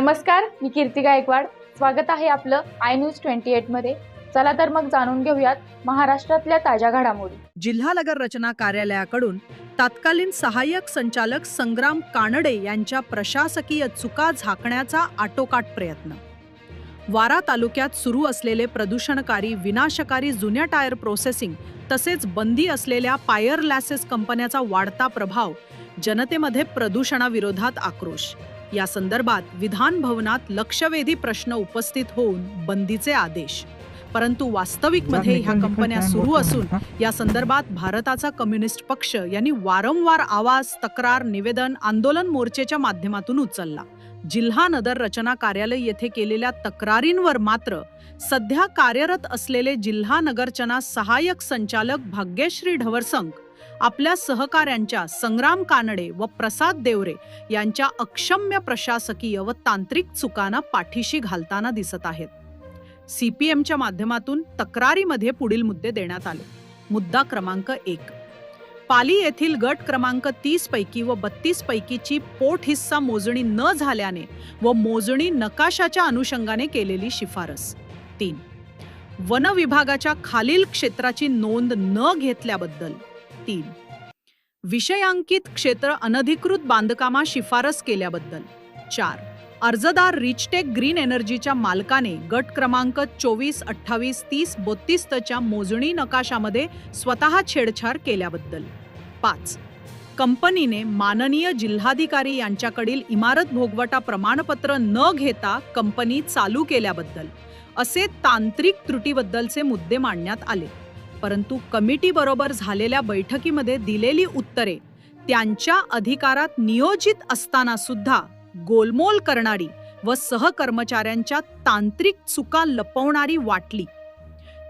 नमस्कार मी कीर्ती गायकवाड. स्वागत आहे आपलं आय न्यूज ट्वेंटी मध्ये. चला तर मग जाणून घेऊयात महाराष्ट्रातल्या ताज्या घडामोडी. जिल्हा नगर रचना कार्यालयाकडून तत्कालीन सहाय्यक संचालक संग्राम कानडे यांच्या प्रशासकीय चुका झाकण्याचा आटोकाट प्रयत्न. वारा तालुक्यात सुरू असलेले प्रदूषणकारी विनाशकारी जुन्या टायर प्रोसेसिंग तसेच बंदी असलेल्या पायर लॅसेस कंपन्याचा वाढता प्रभाव जनतेमध्ये प्रदूषणाविरोधात आक्रोश. या संदर्भात विधान भवनात लक्षवेधी प्रश्न उपस्थित होऊन बंदीचे आदेश. परंतु वास्तविकमध्ये ह्या कंपन्या सुरू असून या संदर्भात भारताचा कम्युनिस्ट पक्ष यांनी वारंवार आवाज तक्रार निवेदन आंदोलन मोर्चेच्या माध्यमातून उचलला. जिल्हा नगर रचना कार्यालय येथे केलेल्या तक्रारींवर मात्र सध्या कार्यरत असलेले जिल्हा नगरचना सहाय्यक संचालक भाग्यश्री ढवरसंग आपल्या सहकाऱ्यांच्या संग्राम कानडे व प्रसाद देवरे यांच्या अक्षम्य प्रशासकीय व तांत्रिक चुकांना पाठीशी घालताना दिसत आहेत. सीपीएमच्या माध्यमातून तक्रारीमध्ये पुढील मुद्दे देण्यात आले. मुद्दा क्रमांक एक. पाली येथील गट क्रमांक तीस पैकी व बत्तीस पैकीची पोट हिस्सा मोजणी न झाल्याने व मोजणी नकाशाच्या अनुषंगाने केलेली शिफारस. तीन. वन विभागाच्या खालील क्षेत्राची नोंद न घेतल्याबद्दल येतील विषयांकित क्षेत्र अनधिकृत बांधकामा शिफारस केल्याबद्दल. चार. अर्जदार रिचटेक ग्रीन एनर्जीच्या मालकाने गट क्रमांक चोवीस अठ्ठावीस तीस बत्तीसच्या मोजणी नकाशामध्ये स्वतः छेडछाड केल्याबद्दल. पाच. कंपनीने माननीय जिल्हाधिकारी यांच्याकडील इमारत भोगवटा प्रमाणपत्र न घेता कंपनी चालू केल्याबद्दल असे तांत्रिक त्रुटीबद्दलचे मुद्दे मांडण्यात आले. परंतु कमिटीबरोबर झालेल्या बैठकीमध्ये दिलेली उत्तरे त्यांच्या अधिकारात नियोजित असताना सुद्धा गोलमोल करणारी व सहकर्मचाऱ्यांच्या तांत्रिक चुका लपवणारी वाटली.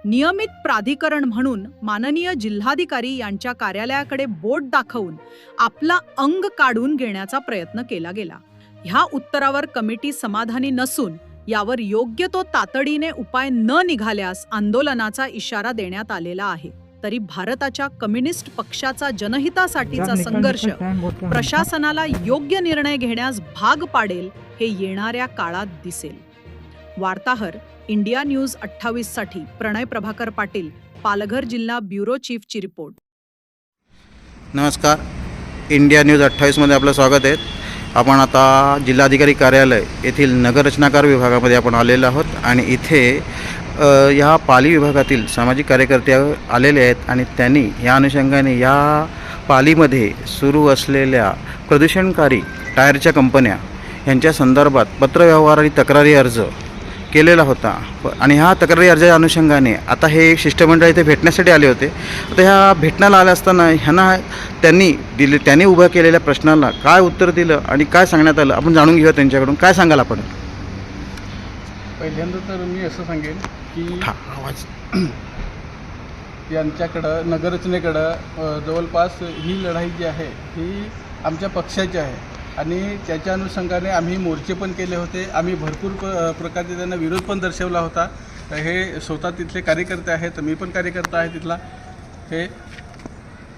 नियमित प्राधिकरण म्हणून माननीय जिल्हाधिकारी यांच्या कार्यालयाकडे बोट दाखवून आपला अंग काढून घेण्याचा प्रयत्न केला गेला. ह्या उत्तरावर कमिटी समाधानी नसून यावर योग्य तो तातडीने उपाय न निघाल्यास आंदोलनाचा इशारा देण्यात आलेला आहे. तरी भारताच्या कम्युनिस्ट पक्षाचा जनहितासाठीचा संघर्ष प्रशासनाला योग्य निर्णय घेण्यास भाग पाडेल हे येणाऱ्या काळात दिसेल. वार्ताहर इंडिया न्यूज अठ्ठावीससाठी प्रणय प्रभाकर पाटील पालघर जिल्हा ब्युरो चीफची रिपोर्ट. नमस्कार. इंडिया न्यूज अठ्ठावीसमध्ये आपलं स्वागत आहे. आपण आता जिल्हाधिकारी कार्यालय येथील नगररचनाकार विभागामध्ये आपण आलेलो आहोत आणि इथे ह्या या पाली विभागातील सामाजिक कार्यकर्ते आलेले आहेत आणि त्यांनी या अनुषंगाने या पालीमध्ये सुरू असलेल्या प्रदूषणकारी टायरच्या कंपन्या यांच्या संदर्भात पत्रव्यवहार आणि तक्रारी अर्ज केलेला होता. प- आणि ह्या तक्रारी अर्जाच्या अनुषंगाने आता हे शिष्टमंडळ इथे भेटण्यासाठी आले होते. आता ह्या भेटण्याला आले असताना ह्यांना त्यांनी दिले त्यांनी उभ्या केलेल्या प्रश्नाला काय उत्तर दिलं आणि काय सांगण्यात आलं आपण जाणून घेऊया त्यांच्याकडून. काय सांगाल आपण? पहिल्यांदा तर मी असं सांगेन की आवाज. यांच्याकडं नगररचनेकडं जवळपास ही लढाई जी आहे ही आमच्या पक्षाची आहे. आणि त्याच्या अनुषंगाने आम्ही मोर्चे पण केले होते. आम्ही भरपूर प प्रकारचे त्यांना विरोध पण दर्शवला होता. हे स्वतः तिथले कार्यकर्ते आहेत मी पण कार्यकर्ता आहे तिथला. हे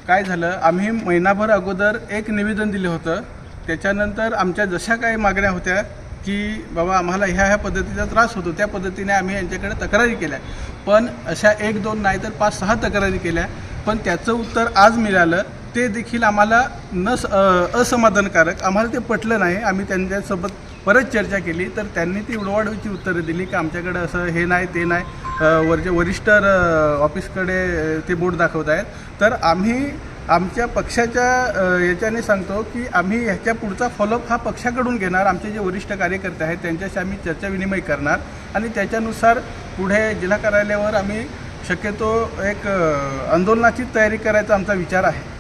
काय झालं? आम्ही महिनाभर अगोदर एक निवेदन दिलं होतं. त्याच्यानंतर आमच्या जशा काही मागण्या होत्या की बाबा आम्हाला ह्या ह्या पद्धतीचा त्रास होतो. त्या पद्धतीने आम्ही यांच्याकडे तक्रारी केल्या. पण अशा एक दोन नाही तर पाच सहा तक्रारी केल्या. पण त्याचं उत्तर आज मिळालं. ते देखील आम्हाला न स- असमाधानकारक आम्हाला ते पटलं नाही. आम्ही त्यांच्यासोबत परत चर्चा केली तर त्यांनी ती उडवाडवीची उत्तरं दिली की आमच्याकडे असं हे नाही ते नाही. वरचे वरिष्ठ ऑफिसकडे ते बोर्ड दाखवत आहेत. तर आम्ही आमच्या पक्षाच्या याच्याने सांगतो की आम्ही ह्याच्या पुढचा फॉलोअप हा पक्षाकडून घेणार. आमचे जे वरिष्ठ कार्यकर्ते आहेत त्यांच्याशी आम्ही चर्चा विनिमय करणार. आणि त्याच्यानुसार पुढे जिल्हा कार्यालयावर आम्ही शक्यतो एक आंदोलनाची तयारी करायचा आमचा विचार आहे.